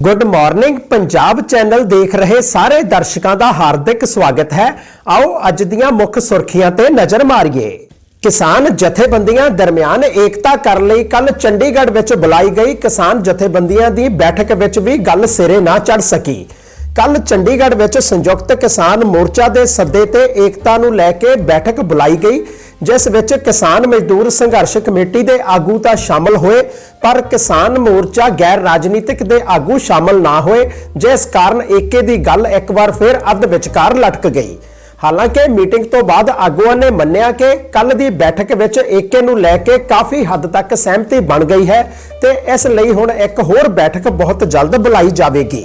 Good morning Punjab channel ਦੇਖ ਰਹੇ ਸਾਰੇ ਦਰਸ਼ਕਾਂ ਦਾ ਹਾਰਦਿਕ ਸਵਾਗਤ ਹੈ। ਆਓ ਅੱਜ ਦੀਆਂ ਮੁੱਖ ਸੁਰਖੀਆਂ ਤੇ ਨਜ਼ਰ ਮਾਰੀਏ। ਕਿਸਾਨ ਜਥੇਬੰਦੀਆਂ ਦਰਮਿਆਨ ਏਕਤਾ ਕਰਨ ਲਈ ਕੱਲ ਚੰਡੀਗੜ੍ਹ ਵਿੱਚ ਬੁਲਾਈ ਗਈ ਕਿਸਾਨ ਜਥੇਬੰਦੀਆਂ ਦੀ ਬੈਠਕ ਵਿੱਚ ਵੀ ਗੱਲ ਸਿਰੇ ਨਾ ਚੜ ਸਕੀ। ਕੱਲ ਚੰਡੀਗੜ੍ਹ ਵਿੱਚ ਸੰਯੁਕਤ ਕਿਸਾਨ ਮੋਰਚਾ ਦੇ ਸੱਦੇ ਤੇ ਏਕਤਾ ਨੂੰ ਲੈ ਕੇ ਬੈਠਕ ਬੁਲਾਈ ਗਈ। ਜਿਸ ਵਿੱਚ ਕਿਸਾਨ ਮਜ਼ਦੂਰ ਸੰਘਰਸ਼ ਕਮੇਟੀ ਦੇ ਆਗੂ ਤਾਂ ਸ਼ਾਮਲ ਹੋਏ, ਪਰ ਕਿਸਾਨ ਮੋਰਚਾ ਗੈਰ ਰਾਜਨੀਤਿਕ ਦੇ ਆਗੂ ਸ਼ਾਮਲ ਨਾ ਹੋਏ, ਜਿਸ ਕਾਰਨ ਏਕੇ ਦੀ ਗੱਲ ਇੱਕ ਵਾਰ ਫਿਰ ਅੱਧ ਵਿਚਕਾਰ ਲਟਕ ਗਈ। ਹਾਲਾਂਕਿ ਮੀਟਿੰਗ ਤੋਂ ਬਾਅਦ ਆਗੂਆਂ ਨੇ ਮੰਨਿਆ ਕਿ ਕੱਲ ਦੀ ਬੈਠਕ ਵਿੱਚ ਏਕੇ ਨੂੰ ਲੈ ਕੇ ਕਾਫੀ ਹੱਦ ਤੱਕ ਸਹਿਮਤੀ ਬਣ ਗਈ ਹੈ ਤੇ ਇਸ ਲਈ ਹੁਣ ਇੱਕ ਹੋਰ ਬੈਠਕ ਬਹੁਤ ਜਲਦ ਬੁਲਾਈ ਜਾਵੇਗੀ।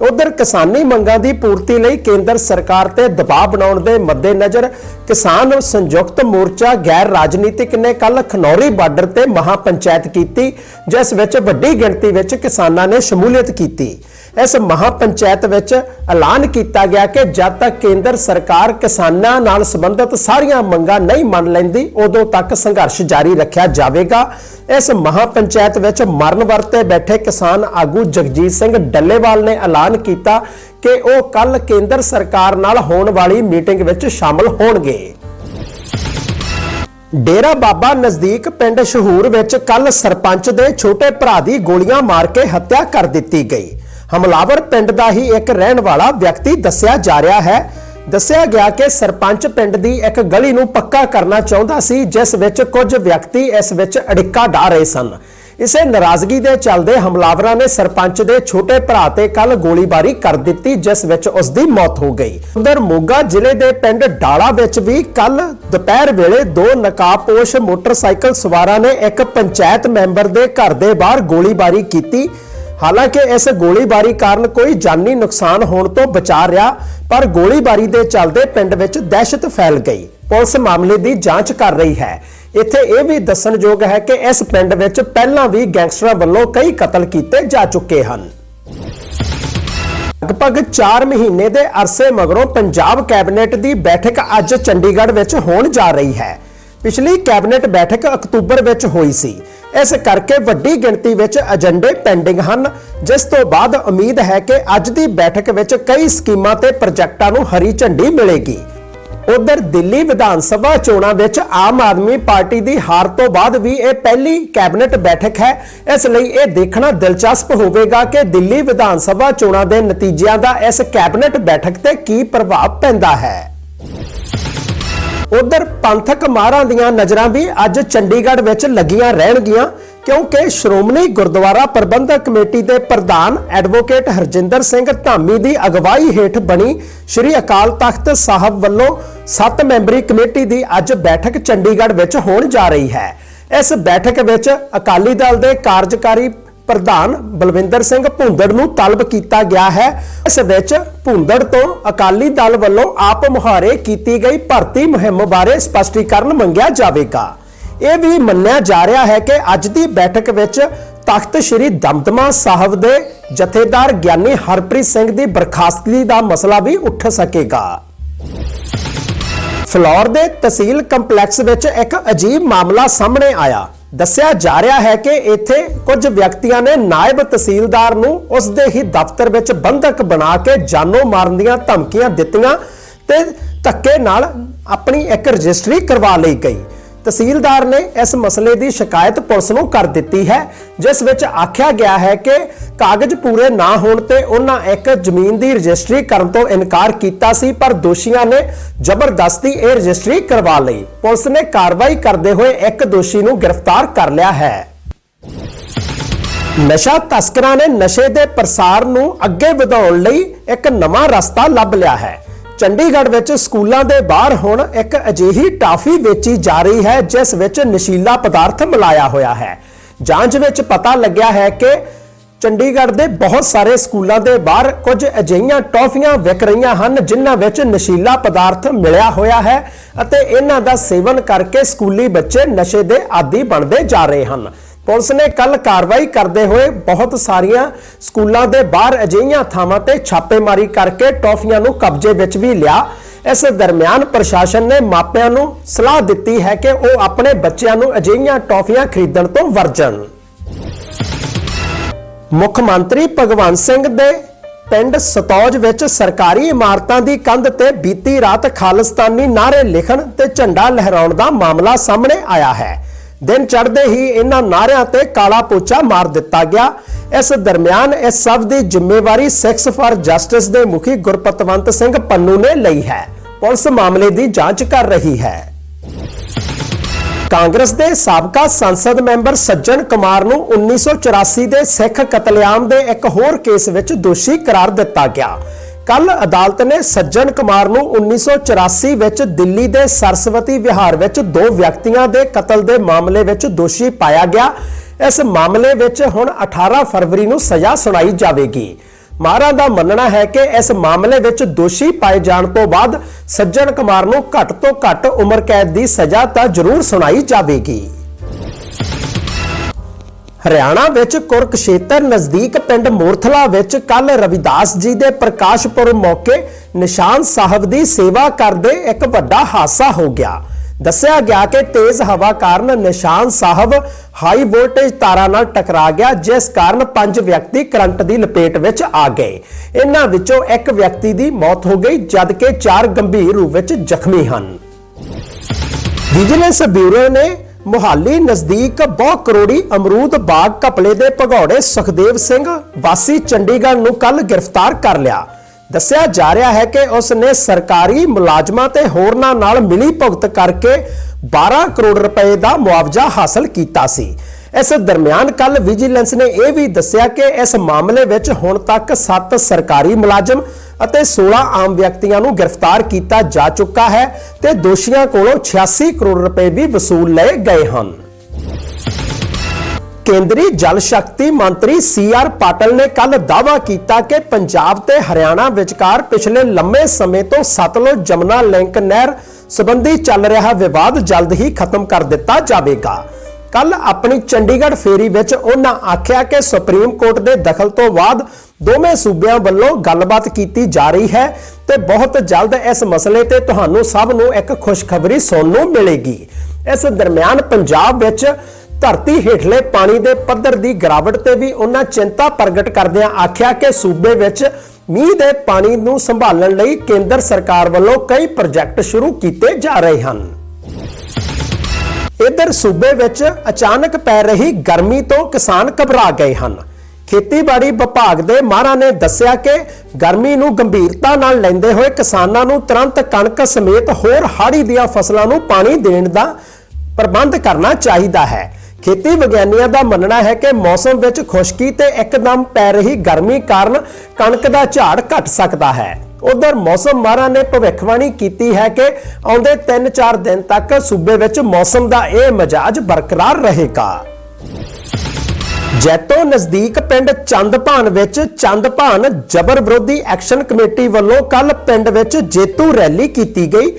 ਉਧਰ ਕਿਸਾਨੀ ਮੰਗਾਂ ਦੀ ਪੂਰਤੀ ਲਈ ਕੇਂਦਰ ਸਰਕਾਰ ਤੇ ਦਬਾਅ ਬਣਾਉਣ ਦੇ ਮੱਦੇਨਜ਼ਰ ਕਿਸਾਨ ਸੰਯੁਕਤ ਮੋਰਚਾ ਗੈਰ ਰਾਜਨੀਤਿਕ ਨੇ ਕੱਲ ਖਨੌਰੀ ਬਾਰਡਰ ਤੇ ਮਹਾ ਪੰਚਾਇਤ ਕੀਤੀ, ਜਿਸ ਵਿੱਚ ਵੱਡੀ ਗਿਣਤੀ ਵਿੱਚ ਕਿਸਾਨਾਂ ਨੇ ਸ਼ਮੂਲੀਅਤ ਕੀਤੀ। ਇਸ ਮਹਾ ਪੰਚਾਇਤ ਵਿੱਚ ਐਲਾਨ ਕੀਤਾ ਗਿਆ ਕਿ ਜਦ ਤੱਕ ਕੇਂਦਰ ਸਰਕਾਰ ਕਿਸਾਨਾਂ ਨਾਲ ਸੰਬੰਧਿਤ ਸਾਰੀਆਂ ਮੰਗਾਂ ਨਹੀਂ ਮੰਨ ਲੈਂਦੀ, ਉਦੋਂ ਤੱਕ ਸੰਘਰਸ਼ ਜਾਰੀ ਰੱਖਿਆ ਜਾਵੇਗਾ। ਇਸ ਮਹਾ ਪੰਚਾਇਤ ਵਿੱਚ ਮਰਨ ਵਰਤੇ ਬੈਠੇ ਕਿਸਾਨ ਆਗੂ ਜਗਜੀਤ ਸਿੰਘ ਡੱਲੇਵਾਲ ਨੇ ਐਲਾਨ ਕੀਤਾ ਕਿ ਉਹ ਕੱਲ ਕੇਂਦਰ ਸਰਕਾਰ ਨਾਲ ਹੋਣ ਵਾਲੀ ਮੀਟਿੰਗ ਵਿੱਚ ਸ਼ਾਮਲ ਹੋਣਗੇ। ਡੇਰਾ ਬਾਬਾ ਨਜ਼ਦੀਕ ਪਿੰਡ ਸ਼ਹੂਰ ਵਿੱਚ ਕੱਲ ਸਰਪੰਚ ਦੇ ਛੋਟੇ ਭਰਾ ਦੀ ਗੋਲੀਆਂ ਮਾਰ ਕੇ ਹੱਤਿਆ ਕਰ ਦਿੱਤੀ ਗਈ। ਹਮਲਾਵਰ ਪਿੰਡ ਦਾ ਹੀ ਇੱਕ ਰਹਿਣ ਵਾਲਾ ਵਿਅਕਤੀ ਦੱਸਿਆ ਜਾ ਰਿਹਾ ਹੈ। ਦੱਸਿਆ ਗਿਆ ਕਿ ਸਰਪੰਚ ਪਿੰਡ ਦੀ ਇੱਕ ਗਲੀ ਨੂੰ ਪੱਕਾ ਕਰਨਾ ਚਾਹੁੰਦਾ ਸੀ, ਜਿਸ ਵਿੱਚ ਕੁਝ ਵਿਅਕਤੀ ਇਸ ਵਿੱਚ ਅੜਿੱਕਾ ਢਾ ਰਹੇ ਸਨ। ਇਸੇ ਨਾਰਾਜ਼ਗੀ ਦੇ ਚੱਲਦੇ ਹਮਲਾਵਰਾਂ ਨੇ ਸਰਪੰਚ ਦੇ ਛੋਟੇ ਭਰਾ ਤੇ ਕੱਲ ਗੋਲੀਬਾਰੀ ਕਰ ਦਿੱਤੀ, ਜਿਸ ਵਿੱਚ ਉਸ ਦੀ ਮੌਤ ਹੋ ਗਈ। ਉਧਰ ਮੋਗਾ ਜ਼ਿਲ੍ਹੇ ਦੇ ਪਿੰਡ ਡਾਲਾ ਵਿੱਚ ਵੀ ਕੱਲ ਦੁਪਹਿਰ ਵੇਲੇ ਦੋ ਨਕਾਬਪੋਸ਼ ਮੋਟਰਸਾਈਕਲ ਸਵਾਰਾਂ ਨੇ ਇੱਕ ਪੰਚਾਇਤ ਮੈਂਬਰ ਦੇ ਘਰ ਦੇ ਬਾਹਰ ਗੋਲੀਬਾਰੀ ਕੀਤੀ। ਹਾਲਾਂਕਿ ਇਸ ਗੋਲੀਬਾਰੀ ਕਾਰਨ ਕੋਈ ਜਾਨੀ ਨੁਕਸਾਨ ਹੋਣ ਤੋਂ ਬਚਾ ਰਿਹਾ, ਪਰ ਗੋਲੀਬਾਰੀ ਦੇ ਚੱਲਦੇ ਪਿੰਡ ਵਿੱਚ ਦਹਿਸ਼ਤ ਫੈਲ ਗਈ। ਪੁਲਿਸ ਮਾਮਲੇ ਦੀ ਜਾਂਚ ਕਰ ਰਹੀ ਹੈ। ਇੱਥੇ ਇਹ ਵੀ ਦੱਸਣਯੋਗ ਹੈ ਕਿ ਇਸ ਪਿੰਡ ਵਿੱਚ ਪਹਿਲਾਂ ਵੀ ਗੈਂਗਸਟਰਾਂ ਵੱਲੋਂ ਕਈ ਕਤਲ ਕੀਤੇ ਜਾ ਚੁੱਕੇ ਹਨ। ਲਗਭਗ 4 ਮਹੀਨੇ ਦੇ ਅਰਸੇ ਮਗਰੋਂ ਪੰਜਾਬ ਕੈਬਨਿਟ ਦੀ ਬੈਠਕ ਅੱਜ ਚੰਡੀਗੜ੍ਹ ਵਿੱਚ ਹੋਣ ਜਾ ਰਹੀ ਹੈ। ਪਿਛਲੀ ਕੈਬਨਿਟ ਬੈਠਕ ਅਕਤੂਬਰ ਵਿੱਚ ਹੋਈ ਸੀ। ਇਸ ਕਰਕੇ ਵੱਡੀ ਗਿਣਤੀ ਵਿੱਚ ਏਜੰਡੇ ਪੈਂਡਿੰਗ ਹਨ। ਜਿਸ ਤੋਂ ਬਾਅਦ ਉਮੀਦ ਹੈ ਕਿ ਅੱਜ ਦੀ ਬੈਠਕ ਵਿੱਚ ਕਈ ਸਕੀਮਾਂ ਤੇ ਪ੍ਰੋਜੈਕਟਾਂ ਨੂੰ ਹਰੀ ਝੰਡੀ ਮਿਲੇਗੀ। ਉਧਰ ਦਿੱਲੀ ਵਿਧਾਨ ਸਭਾ ਚੋਣਾਂ ਵਿੱਚ ਆਮ ਆਦਮੀ ਪਾਰਟੀ ਦੀ ਹਾਰ ਤੋਂ ਬਾਅਦ ਵੀ ਇਹ ਪਹਿਲੀ ਕੈਬਨਿਟ ਬੈਠਕ ਹੈ। ਇਸ ਲਈ ਇਹ ਦੇਖਣਾ ਦਿਲਚਸਪ ਹੋਵੇਗਾ ਕਿ ਦਿੱਲੀ ਵਿਧਾਨ ਸਭਾ ਚੋਣਾਂ ਦੇ ਨਤੀਜਿਆਂ ਦਾ ਇਸ ਕੈਬਨਿਟ ਬੈਠਕ ਤੇ ਕੀ ਪ੍ਰਭਾਵ ਪੈਂਦਾ ਹੈ। ਉਧਰ ਪੰਥਕ ਮਾਰਾਂ ਦੀਆਂ ਨਜ਼ਰਾਂ ਵੀ ਅੱਜ ਚੰਡੀਗੜ੍ਹ ਵਿੱਚ ਲੱਗੀਆਂ ਰਹਿਣਗੀਆਂ। ਕਿਉਂਕਿ ਸ਼੍ਰੋਮਣੀ ਗੁਰਦੁਆਰਾ ਪ੍ਰਬੰਧਕ ਕਮੇਟੀ ਦੇ ਪ੍ਰਧਾਨ ਐਡਵੋਕੇਟ ਹਰਜਿੰਦਰ ਸਿੰਘ ਧਾਮੀ ਦੀ ਅਗਵਾਈ ਹੇਠ ਬਣੀ ਸ੍ਰੀ ਅਕਾਲ ਤਖਤ ਸਾਹਿਬ ਵੱਲੋਂ 7 ਮੈਂਬਰੀ ਕਮੇਟੀ ਦੀ ਅੱਜ ਬੈਠਕ ਚੰਡੀਗੜ੍ਹ ਵਿੱਚ ਹੋਣ ਜਾ ਰਹੀ ਹੈ। ਇਸ ਬੈਠਕ ਵਿੱਚ ਅਕਾਲੀ ਦਲ ਦੇ ਕਾਰਜਕਾਰੀ ਪ੍ਰਧਾਨ ਬਲਵਿੰਦਰ ਸਿੰਘ ਭੁੰਦੜ ਨੂੰ ਤਲਬ ਕੀਤਾ ਗਿਆ ਹੈ। ਇਸ ਵਿੱਚ ਭੁੰਦੜ ਤੋਂ ਅਕਾਲੀ ਦਲ ਵੱਲੋਂ ਆਪ ਮੁਹਾਰੇ ਕੀਤੀ ਗਈ ਭਰਤੀ ਮੁਹਿੰਮ ਬਾਰੇ ਸਪਸ਼ਟੀਕਰਨ ਮੰਗਿਆ ਜਾਵੇਗਾ। ਇਹ ਵੀ ਮੰਨਿਆ ਜਾ ਰਿਹਾ ਹੈ ਕਿ ਅੱਜ ਦੀ ਬੈਠਕ ਵਿੱਚ ਤਖਤ ਸ੍ਰੀ ਦਮਦਮਾ ਸਾਹਿਬ ਦੇ ਜਥੇਦਾਰ ਗਿਆਨੀ ਹਰਪ੍ਰੀਤ ਸਿੰਘ ਦੀ ਬਰਖਾਸਤਗੀ ਦਾ ਮਸਲਾ ਵੀ ਉੱਠ ਸਕੇਗਾ। ਫਲੋਰ ਦੇ ਤਹਿਸੀਲ ਕੰਪਲੈਕਸ ਵਿੱਚ ਇੱਕ ਅਜੀਬ ਮਾਮਲਾ ਸਾਹਮਣੇ ਆਇਆ। ਦੱਸਿਆ ਜਾ ਰਿਹਾ ਹੈ ਕਿ ਇੱਥੇ ਕੁਝ ਵਿਅਕਤੀਆਂ ਨੇ ਨਾਇਬ ਤਹਿਸੀਲਦਾਰ ਨੂੰ ਉਸ ਦੇ ਹੀ ਦਫ਼ਤਰ ਵਿੱਚ ਬੰਧਕ ਬਣਾ ਕੇ ਜਾਨੋਂ ਮਾਰਨ ਦੀਆਂ ਧਮਕੀਆਂ ਦਿੱਤੀਆਂ ਤੇ ਧੱਕੇ ਨਾਲ ਆਪਣੀ ਇੱਕ ਰਜਿਸਟਰੀ ਕਰਵਾ ਲਈ ਗਈ। ਤਹਿਸੀਲਦਾਰ ਨੇ ਇਸ ਮਸਲੇ ਦੀ ਸ਼ਿਕਾਇਤ ਪੁਲਿਸ ਨੂੰ ਕਰ ਦਿੱਤੀ ਹੈ, ਜਿਸ ਵਿੱਚ ਆਖਿਆ ਗਿਆ ਹੈ ਕਿ ਕਾਗਜ਼ ਪੂਰੇ ਨਾ ਹੋਣ ਤੇ ਉਹਨਾਂ ਇੱਕ ਜ਼ਮੀਨ ਦੀ ਰਜਿਸਟਰੀ ਕਰਨ ਤੋਂ ਇਨਕਾਰ ਕੀਤਾ ਸੀ, ਪਰ ਦੋਸ਼ੀਆਂ ਨੇ ਜ਼ਬਰਦਸਤੀ ਇਹ ਰਜਿਸਟਰੀ ਕਰਵਾ ਲਈ। ਪੁਲਿਸ ਨੇ ਕਾਰਵਾਈ ਕਰਦੇ ਹੋਏ ਇੱਕ ਦੋਸ਼ੀ ਨੂੰ ਗ੍ਰਿਫਤਾਰ ਕਰ ਲਿਆ ਹੈ। ਨਸ਼ਾ ਤਸਕਰਾਂ ਨੇ ਨਸ਼ੇ ਦੇ ਪ੍ਰਸਾਰ ਨੂੰ ਅੱਗੇ ਵਧਾਉਣ ਲਈ ਇੱਕ ਨਵਾਂ ਰਸਤਾ ਲੱਭ ਲਿਆ ਹੈ। ਚੰਡੀਗੜ੍ਹ ਵਿੱਚ ਸਕੂਲਾਂ ਦੇ ਬਾਹਰ ਹੁਣ ਇੱਕ ਅਜਿਹੀ ਟਾਫੀ ਵੇਚੀ ਜਾ ਰਹੀ ਹੈ, ਜਿਸ ਵਿੱਚ ਨਸ਼ੀਲਾ ਪਦਾਰਥ ਮਿਲਾਇਆ ਹੋਇਆ ਹੈ। ਜਾਂਚ ਵਿੱਚ ਪਤਾ ਲੱਗਿਆ ਹੈ ਕਿ ਚੰਡੀਗੜ੍ਹ ਦੇ ਬਹੁਤ ਸਾਰੇ ਸਕੂਲਾਂ ਦੇ ਬਾਹਰ ਕੁਝ ਅਜਿਹੀਆਂ ਟੌਫੀਆਂ ਵਿਕ ਰਹੀਆਂ ਹਨ, ਜਿਨ੍ਹਾਂ ਵਿੱਚ ਨਸ਼ੀਲਾ ਪਦਾਰਥ ਮਿਲਿਆ ਹੋਇਆ ਹੈ ਅਤੇ ਇਹਨਾਂ ਦਾ ਸੇਵਨ ਕਰਕੇ ਸਕੂਲੀ ਬੱਚੇ ਨਸ਼ੇ ਦੇ ਆਦੀ ਬਣਦੇ ਜਾ ਰਹੇ ਹਨ। ਪੁਲਿਸ ਨੇ ਕੱਲ ਕਾਰਵਾਈ ਕਰਦੇ ਹੋਏ ਬਹੁਤ ਸਾਰੀਆਂ ਸਕੂਲਾਂ ਦੇ ਬਾਹਰ ਅਜਿਹੀਆਂ ਥਾਵਾਂ ਤੇ ਛਾਪੇਮਾਰੀ ਕਰਕੇ ਟੌਫੀਆਂ ਨੂੰ ਕਬਜ਼ੇ ਵਿੱਚ ਵੀ ਲਿਆ। ਇਸ ਦਰਮਿਆਨ ਪ੍ਰਸ਼ਾਸਨ ਨੇ ਮਾਪਿਆਂ ਨੂੰ ਸਲਾਹ ਦਿੱਤੀ ਹੈ ਕਿ ਉਹ ਆਪਣੇ ਬੱਚਿਆਂ ਨੂੰ ਅਜਿਹੀਆਂ ਟੌਫੀਆਂ ਖਰੀਦਣ ਤੋਂ ਵਰਜਣ ਮੁੱਖ ਮੰਤਰੀ ਭਗਵੰਤ ਸਿੰਘ ਦੇ ਪਿੰਡ ਸਤੌਜ ਵਿੱਚ ਸਰਕਾਰੀ ਇਮਾਰਤਾਂ ਦੀ ਕੰਧ ਤੇ ਬੀਤੀ ਰਾਤ ਖਾਲਿਸਤਾਨੀ ਨਾਅਰੇ ਲਿਖਣ ਤੇ ਝੰਡਾ ਲਹਿਰਾਉਣ ਦਾ ਮਾਮਲਾ ਸਾਹਮਣੇ ਆਇਆ ਹੈ। ਦਿਨ ਚੜ੍ਹਦੇ ਹੀ ਇਹਨਾਂ ਨਾਅਰਿਆਂ ਤੇ ਕਾਲਾ ਪੋਚਾ ਮਾਰ ਦਿੱਤਾ ਗਿਆ। ਇਸ ਦਰਮਿਆਨ ਇਸ ਸਭ ਦੀ ਜ਼ਿੰਮੇਵਾਰੀ ਸਿਕਸ ਫਾਰ ਜਸਟਿਸ ਦੇ ਮੁਖੀ ਗੁਰਪਤਵੰਤ ਸਿੰਘ ਪੰਨੂ ਨੇ ਲਈ ਹੈ। ਪੁਲਿਸ ਮਾਮਲੇ ਦੀ ਜਾਂਚ ਕਰ ਰਹੀ ਹੈ। ਕਾਂਗਰਸ ਦੇ ਸਾਬਕਾ ਸੰਸਦ ਮੈਂਬਰ ਸੱਜਣ ਕੁਮਾਰ ਨੂੰ 1984 ਦੇ ਸਿੱਖ ਕਤਲੇਆਮ ਦੇ ਇੱਕ ਹੋਰ ਕੇਸ ਵਿੱਚ ਦੋਸ਼ੀ ਕਰਾਰ ਦਿੱਤਾ ਗਿਆ। ਕੱਲ ਅਦਾਲਤ ਨੇ ਸੱਜਣ ਕੁਮਾਰ ਨੂੰ 1984 ਵਿੱਚ ਦਿੱਲੀ ਦੇ ਸਰਸਵਤੀ ਵਿਹਾਰ ਵਿੱਚ ਦੋ ਵਿਅਕਤੀਆਂ ਦੇ ਕਤਲ ਦੇ ਮਾਮਲੇ ਵਿੱਚ ਦੋਸ਼ੀ ਪਾਇਆ ਗਿਆ। ਇਸ ਮਾਮਲੇ ਵਿੱਚ ਹੁਣ 18 ਫਰਵਰੀ ਨੂੰ ਸਜ਼ਾ ਸੁਣਾਈ ਜਾਵੇਗੀ। ਮਾਰਾ ਦਾ ਮੰਨਣਾ ਹੈ ਕਿ ਇਸ ਮਾਮਲੇ ਵਿੱਚ ਦੋਸ਼ੀ ਪਾਏ ਜਾਣ ਤੋਂ ਬਾਅਦ ਸੱਜਣ ਕੁਮਾਰ ਨੂੰ ਘੱਟ ਤੋਂ ਘੱਟ ਉਮਰ ਕੈਦ ਦੀ ਸਜ਼ਾ ਤਾਂ ਜ਼ਰੂਰ ਸੁਣਾਈ ਜਾਵੇਗੀ। ਹਰਿਆਣਾ ਵਿੱਚ ਕੁਰਕਸ਼ੇਤਰ ਨਜ਼ਦੀਕ ਪਿੰਡ ਮੂਰਥਲਾ ਵਿੱਚ ਕੱਲ ਰਵਿਦਾਸ ਜੀ ਦੇ ਪ੍ਰਕਾਸ਼ ਪੁਰਬ ਮੌਕੇ ਨਿਸ਼ਾਨ ਸਾਹਿਬ ਦੀ ਸੇਵਾ ਕਰਦੇ ਇੱਕ ਵੱਡਾ ਹਾਦਸਾ ਹੋ ਗਿਆ। ਦੱਸਿਆ ਗਿਆ ਕਿ ਤੇਜ਼ ਹਵਾ ਕਾਰਨ ਨਿਸ਼ਾਨ ਸਾਹਿਬ ਹਾਈ ਵੋਲਟੇਜ ਤਾਰਾਂ ਨਾਲ ਟਕਰਾ ਗਿਆ, ਜਿਸ ਕਾਰਨ ਪੰਜ ਵਿਅਕਤੀ ਕਰੰਟ ਦੀ ਲਪੇਟ ਵਿੱਚ ਆ ਗਏ। ਇਹਨਾਂ ਵਿੱਚੋਂ ਇੱਕ ਵਿਅਕਤੀ ਦੀ ਮੌਤ ਹੋ ਗਈ, ਜਦਕਿ ਚਾਰ ਗੰਭੀਰ ਰੂਪ ਵਿੱਚ ਜ਼ਖਮੀ ਹਨ। ਵਿਜੀਲੈਂਸ ਬਿਊਰੋ ਨੇ ਮੁਹਾਲੀ ਨਜ਼ਦੀਕ ਬਹੁ ਕਰੋੜੀ ਅਮਰੂਦ ਬਾਗ ਕਪਲੇ ਦੇ ਭਗੌੜੇ ਸੁਖਦੇਵ ਸਿੰਘ ਵਾਸੀ ਚੰਡੀਗੜ੍ਹ ਨੂੰ ਕੱਲ ਗ੍ਰਿਫਤਾਰ ਕਰ ਲਿਆ। ਦੱਸਿਆ ਜਾ ਰਿਹਾ ਹੈ ਕਿ ਉਸ ਨੇ ਸਰਕਾਰੀ ਮੁਲਾਜ਼ਮਾਂ ਤੇ ਹੋਰਨਾਂ ਨਾਲ ਮਿਲੀ ਭੁਗਤ ਕਰਕੇ 12 ਕਰੋੜ ਰੁਪਏ ਦਾ ਮੁਆਵਜ਼ਾ ਹਾਸਲ ਕੀਤਾ ਸੀ। ਇਸ ਦਰਮਿਆਨ ਕੱਲ ਵਿਜੀਲੈਂਸ ਨੇ ਇਹ ਵੀ ਦੱਸਿਆ ਕਿ ਇਸ ਮਾਮਲੇ ਵਿੱਚ ਹੁਣ ਤੱਕ 7 ਸਰਕਾਰੀ ਮੁਲਾਜ਼ਮ ਅਤੇ 16 ਆਮ ਵਿਅਕਤੀਆਂ ਨੂੰ ਗ੍ਰਿਫਤਾਰ ਕੀਤਾ ਜਾ ਚੁੱਕਾ ਹੈ ਤੇ ਦੋਸ਼ੀਆਂ ਕੋਲੋਂ 86 ਕਰੋੜ ਰੁਪਏ ਵੀ ਵਸੂਲ ਲਏ ਗਏ ਹਨ। ਕੇਂਦਰੀ ਜਲ ਸ਼ਕਤੀ ਮੰਤਰੀ ਸੀ ਆਰ ਪਾਟਲ ਨੇ ਕੱਲ ਦਾਅਵਾ ਕੀਤਾ ਕਿ ਪੰਜਾਬ ਤੇ ਹਰਿਆਣਾ ਵਿਚਕਾਰ ਪਿਛਲੇ ਲੰਮੇ ਸਮੇਂ ਤੋਂ ਸਤਲੁਜ ਜਮਨਾ ਲਿੰਕ ਨਹਿਰ ਸਬੰਧੀ ਚੱਲ ਰਿਹਾ ਵਿਵਾਦ ਜਲਦ ਹੀ ਖਤਮ ਕਰ ਦਿੱਤਾ ਜਾਵੇਗਾ। ਕੱਲ ਆਪਣੀ ਚੰਡੀਗੜ੍ਹ ਫੇਰੀ ਵਿੱਚ ਉਹਨਾਂ ਆਖਿਆ ਕਿ ਸੁਪਰੀਮ ਕੋਰਟ ਦੇ ਦਖਲ ਤੋਂ ਬਾਅਦ ਦੋਵੇਂ ਸੂਬਿਆਂ ਵੱਲੋਂ ਗੱਲਬਾਤ ਕੀਤੀ ਜਾ ਰਹੀ ਹੈ ਤੇ ਬਹੁਤ ਜਲਦ ਇਸ ਮਸਲੇ ਤੇ ਤੁਹਾਨੂੰ ਸਭ ਨੂੰ ਇੱਕ ਖੁਸ਼ਖਬਰੀ ਸੁਣਨ ਨੂੰ ਮਿਲੇਗੀ। ਇਸ ਦਰਮਿਆਨ ਪੰਜਾਬ ਵਿੱਚ ਧਰਤੀ ਹੇਠਲੇ ਪਾਣੀ ਦੇ ਪੱਧਰ ਦੀ ਗਿਰਾਵਟ ਤੇ ਵੀ ਉਹਨਾਂ ਚਿੰਤਾ ਪ੍ਰਗਟ ਕਰਦਿਆਂ ਆਖਿਆ ਕਿ ਸੂਬੇ ਵਿੱਚ ਮੀਂਹ ਦੇ ਪਾਣੀ ਨੂੰ ਸੰਭਾਲਣ ਲਈ ਕੇਂਦਰ ਸਰਕਾਰ ਵੱਲੋਂ ਕਈ ਪ੍ਰੋਜੈਕਟ ਸ਼ੁਰੂ ਕੀਤੇ ਜਾ ਰਹੇ ਹਨ। ਇਧਰ ਸੂਬੇ ਵਿੱਚ ਅਚਾਨਕ ਪੈ ਰਹੀ ਗਰਮੀ ਤੋਂ ਕਿਸਾਨ ਘਬਰਾ ਗਏ ਹਨ। ਖੇਤੀਬਾੜੀ ਵਿਭਾਗ ਦੇ ਮਾਹਰਾਂ ਨੇ ਦੱਸਿਆ ਕਿ ਗਰਮੀ ਨੂੰ ਗੰਭੀਰਤਾ ਨਾਲ ਲੈਂਦੇ ਹੋਏ ਕਿਸਾਨਾਂ ਨੂੰ ਤੁਰੰਤ ਕਣਕ ਸਮੇਤ ਹੋਰ ਹਾੜੀ ਦੀਆਂ ਫਸਲਾਂ ਨੂੰ ਪਾਣੀ ਦੇਣ ਦਾ ਪ੍ਰਬੰਧ ਕਰਨਾ ਚਾਹੀਦਾ ਹੈ। ਖੇਤੀ ਵਿਗਿਆਨੀਆਂ ਦਾ ਮੰਨਣਾ ਹੈ ਕਿ ਮੌਸਮ ਵਿੱਚ ਖੁਸ਼ਕੀ ਤੇ ਇੱਕਦਮ ਪੈ ਰਹੀ ਗਰਮੀ ਕਾਰਨ ਕਣਕ ਦਾ ਝਾੜ ਘਟ ਸਕਦਾ ਹੈ। ਉਧਰ ਮੌਸਮ ਮਾਹਰਾਂ ਨੇ ਭਵਿੱਖਬਾਣੀ ਕੀਤੀ ਹੈ ਕਿ ਆਉਂਦੇ 3-4 ਦਿਨ ਤੱਕ ਸੂਬੇ ਵਿੱਚ ਮੌਸਮ ਦਾ ਇਹ ਮਿਜਾਜ ਬਰਕਰਾਰ ਰਹੇਗਾ। ਜੈਤੋ ਨਜ਼ਦੀਕ ਪਿੰਡ ਚੰਦਭਾਨ ਵਿੱਚ ਚੰਦਭਾਨ ਜਬਰ ਵਿਰੋਧੀ ਐਕਸ਼ਨ ਕਮੇਟੀ ਵੱਲੋਂ ਕੱਲ ਪਿੰਡ ਵਿੱਚ ਜੇਤੂ ਰੈਲੀ ਕੀਤੀ ਗਈ,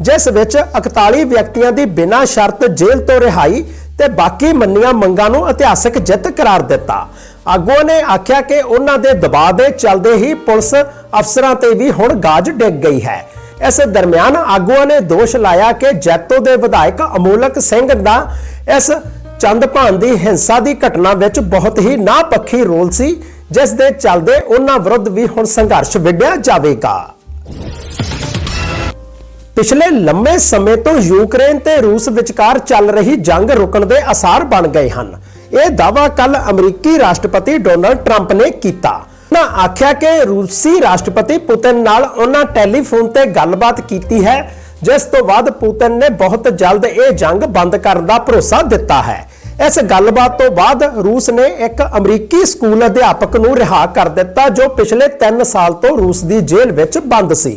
ਜਿਸ ਵਿੱਚ 41 ਵਿਅਕਤੀਆਂ ਦੀ ਬਿਨਾਂ ਸ਼ਰਤ ਜੇਲ੍ਹ ਤੋਂ ਰਿਹਾਈ ਤੇ ਬਾਕੀ ਮੰਨੀਆਂ ਮੰਗਾਂ ਨੂੰ ਇਤਿਹਾਸਕ ਜਿੱਤ ਕਰਾਰ ਦਿੱਤਾ। ਆਗੂਆਂ ਨੇ ਆਖਿਆ ਕਿ ਉਹਨਾਂ ਦੇ ਦਬਾਅ ਦੇ ਚੱਲਦੇ ਹੀ ਪੁਲਿਸ ਅਫਸਰਾਂ ਤੇ ਵੀ ਹੁਣ ਗਾਜ ਡਿੱਗ ਗਈ ਹੈ। ਇਸ ਦਰਮਿਆਨ ਆਗੂਆਂ ਨੇ ਦੋਸ਼ ਲਾਇਆ ਕਿ ਜੈਤੋ ਦੇ ਵਿਧਾਇਕ ਅਮੋਲਕ ਸਿੰਘ ਦਾ ਇਸ ਚੰਦਭਾਨ ਦੀ ਹਿੰਸਾ ਦੀ ਘਟਨਾ ਵਿੱਚ ਬਹੁਤ ਹੀ ਨਾਪੱਖੀ ਰੋਲ ਸੀ, ਜਿਸ ਦੇ ਚੱਲਦੇ ਉਹਨਾਂ ਵਿਰੁੱਧ ਵੀ ਹੁਣ ਸੰਘਰਸ਼ ਵਿੱਢਿਆ ਜਾਵੇਗਾ। ਪਿਛਲੇ ਲੰਮੇ ਸਮੇਂ ਤੋਂ ਯੂਕਰੇਨ ਤੇ ਰੂਸ ਵਿਚਕਾਰ ਚੱਲ ਰਹੀ ਜੰਗ ਰੁਕਣ ਦੇ ਅਸਾਰ ਬਣ ਗਏ ਹਨ। ਇਹ ਦਾਅਵਾ ਕੱਲ ਅਮਰੀਕੀ ਰਾਸ਼ਟਰਪਤੀ ਡੋਨਲਡ ਟਰੰਪ ਨੇ ਕੀਤਾ। ਉਹਨਾਂ ਆਖਿਆ ਕਿ ਰੂਸੀ ਰਾਸ਼ਟਰਪਤੀ ਪੁਤਿਨ ਨਾਲ ਉਹਨਾਂ ਟੈਲੀਫੋਨ ਤੇ ਗੱਲਬਾਤ ਕੀਤੀ ਹੈ ਜਿਸ ਤੋਂ ਬਾਅਦ ਪੁਤਿਨ ਨੇ ਬਹੁਤ ਜਲਦ ਇਹ ਜੰਗ ਬੰਦ ਕਰਨ ਦਾ ਭਰੋਸਾ ਦਿੱਤਾ ਹੈ। ਇਸ ਗੱਲਬਾਤ ਤੋਂ ਬਾਅਦ ਰੂਸ ਨੇ ਇੱਕ ਅਮਰੀਕੀ ਸਕੂਲ ਅਧਿਆਪਕ ਨੂੰ ਰਿਹਾ ਕਰ ਦਿੱਤਾ, ਜੋ ਪਿਛਲੇ 3 ਸਾਲ ਤੋਂ ਰੂਸ ਦੀ ਜੇਲ੍ਹ ਵਿੱਚ ਬੰਦ ਸੀ।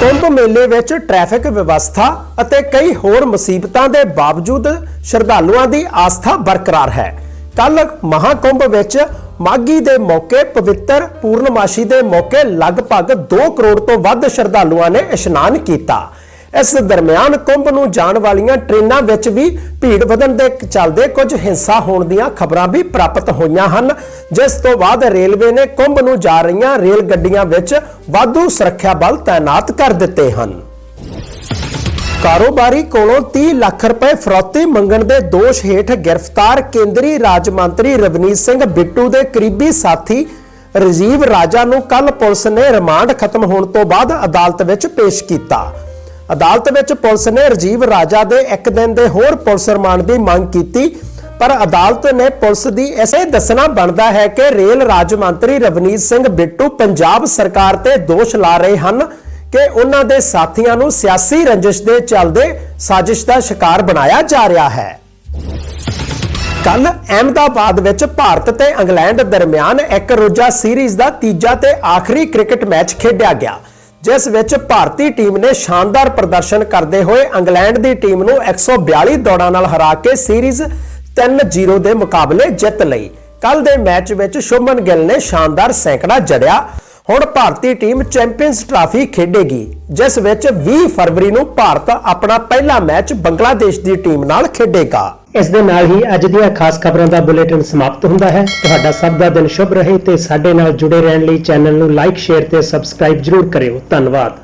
ਕੁੰਭ ਮੇਲੇ ਵਿੱਚ ਟ੍ਰੈਫਿਕ ਵਿਵਸਥਾ ਅਤੇ ਕਈ ਹੋਰ ਮੁਸੀਬਤਾਂ ਦੇ ਬਾਵਜੂਦ ਸ਼ਰਧਾਲੂਆਂ ਦੀ ਆਸਥਾ ਬਰਕਰਾਰ ਹੈ। ਕੱਲ ਮਹਾਕੁੰਭ ਵਿੱਚ ਮਾਗੀ ਦੇ ਮੌਕੇ, ਪਵਿੱਤਰ ਪੂਰਨਮਾਸ਼ੀ ਦੇ ਮੌਕੇ ਲਗਭਗ 2 ਕਰੋੜ ਤੋਂ ਵੱਧ ਸ਼ਰਧਾਲੂਆਂ ਨੇ ਇਸ਼ਨਾਨ ਕੀਤਾ। ਇਸ ਦਰਮਿਆਨ ਕੁੰਭ ਨੂੰ ਜਾਣ ਵਾਲੀਆਂ ਟ੍ਰੇਨਾਂ ਵਿੱਚ ਵੀ ਭੀੜ ਵਧਣ ਦੇ ਚੱਲਦੇ ਕੁਝ ਹਿੰਸਾ ਹੋਣ ਦੀਆਂ ਖਬਰਾਂ ਵੀ ਪ੍ਰਾਪਤ ਹੋਈਆਂ ਹਨ। ਜਿਸ ਤੋਂ ਬਾਅਦ ਰੇਲਵੇ ਨੇ ਕੁੰਭ ਨੂੰ ਜਾ ਰਹੀਆਂ ਰੇਲ ਗੱਡੀਆਂ ਵਿੱਚ ਵਾਧੂ ਸੁਰੱਖਿਆ ਬਲ ਤਾਇਨਾਤ ਕਰ ਦਿੱਤੇ ਹਨ। ਕਾਰੋਬਾਰੀ ਕੋਲੋਂ 30 ਲੱਖ ਰੁਪਏ ਫਰੌਤੀ ਮੰਗਣ ਦੇ ਦੋਸ਼ ਹੇਠ ਗ੍ਰਿਫਤਾਰ ਕੇਂਦਰੀ ਰਾਜ ਮੰਤਰੀ ਰਵਨੀਤ ਸਿੰਘ ਬਿੱਟੂ ਦੇ ਕਰੀਬੀ ਸਾਥੀ ਰਜੀਵ ਰਾਜਾ ਨੂੰ ਕੱਲ ਪੁਲਿਸ ਨੇ ਰਿਮਾਂਡ ਖਤਮ ਹੋਣ ਤੋਂ ਬਾਅਦ ਅਦਾਲਤ ਵਿੱਚ ਪੇਸ਼ ਕੀਤਾ। ਅਦਾਲਤ ਵਿੱਚ ਪੁਲਿਸ ਨੇ ਰਜੀਵ ਰਾਜਾ ਦੇ ਇੱਕ ਦਿਨ ਦੇ ਹੋਰ ਪੁਲਿਸ ਰਿਮਾਂਡ ਦੀ ਮੰਗ ਕੀਤੀ, ਪਰ ਅਦਾਲਤ ਨੇ ਪੁਲਿਸ ਦੀ ਐਸੇ ਦੱਸਣਾ ਬਣਦਾ ਹੈ ਕਿ ਰੇਲ ਰਾਜ ਮੰਤਰੀ ਰਵਨੀਤ ਸਿੰਘ ਬਿੱਟੂ ਪੰਜਾਬ ਸਰਕਾਰ ਤੇ ਦੋਸ਼ ਲਾ ਰਹੇ ਹਨ। ਕਿ ਉਹਨਾਂ ਦੇ ਸਾਥੀਆਂ ਨੂੰ ਸਿਆਸੀ ਰੰਜਿਸ਼ ਦੇ ਚੱਲਦੇ ਸਾਜ਼ਿਸ਼ ਦਾ ਸ਼ਿਕਾਰ ਬਣਾਇਆ ਜਾ ਰਿਹਾ ਹੈ। ਕੱਲ ਅਹਿਮਦਾਬਾਦ ਵਿੱਚ ਭਾਰਤ ਤੇ ਇੰਗਲੈਂਡ ਦਰਮਿਆਨ ਇੱਕ ਰੋਜ਼ਾ ਸੀਰੀਜ਼ ਦਾ ਤੀਜਾ ਤੇ ਆਖਰੀ ਕ੍ਰਿਕਟ ਮੈਚ ਖੇਡਿਆ ਗਿਆ, ਜਿਸ ਵਿੱਚ ਭਾਰਤੀ ਟੀਮ ਨੇ ਸ਼ਾਨਦਾਰ ਪ੍ਰਦਰਸ਼ਨ ਕਰਦੇ ਹੋਏ ਇੰਗਲੈਂਡ ਦੀ ਟੀਮ ਨੂੰ 142 ਦੌੜਾਂ ਨਾਲ ਹਰਾ ਕੇ ਸੀਰੀਜ਼ 3-0 ਦੇ ਮੁਕਾਬਲੇ ਜਿੱਤ ਲਈ। ਕੱਲ ਦੇ ਮੈਚ ਵਿੱਚ ਸ਼ੁਭਮਨ ਗਿੱਲ ਨੇ ਸ਼ਾਨਦਾਰ ਸੈਂਕੜਾ ਜੜਿਆ ਹੁਣ ਭਾਰਤੀ ਟੀਮ ਚੈਂਪੀਅਨਸ ਟਰਾਫੀ ਖੇਡੇਗੀ, ਜਿਸ ਵਿੱਚ 20 ਫਰਵਰੀ ਨੂੰ ਭਾਰਤ ਆਪਣਾ ਪਹਿਲਾ ਮੈਚ ਬੰਗਲਾਦੇਸ਼ ਦੀ ਟੀਮ ਨਾਲ ਖੇਡੇਗਾ। ਇਸ ਦੇ ਨਾਲ ਹੀ ਅੱਜ ਦੀਆਂ ਖਾਸ ਖਬਰਾਂ ਦਾ ਬੁਲੇਟਿਨ ਸਮਾਪਤ ਹੁੰਦਾ ਹੈ। ਤੁਹਾਡਾ ਸਭ ਦਾ ਦਿਨ ਸ਼ੁਭ ਰਹੇ ਤੇ ਸਾਡੇ ਨਾਲ ਜੁੜੇ ਰਹਿਣ ਲਈ ਚੈਨਲ ਨੂੰ ਲਾਈਕ, ਸ਼ੇਅਰ ਤੇ ਸਬਸਕ੍ਰਾਈਬ ਜਰੂਰ ਕਰਿਓ। ਧੰਨਵਾਦ।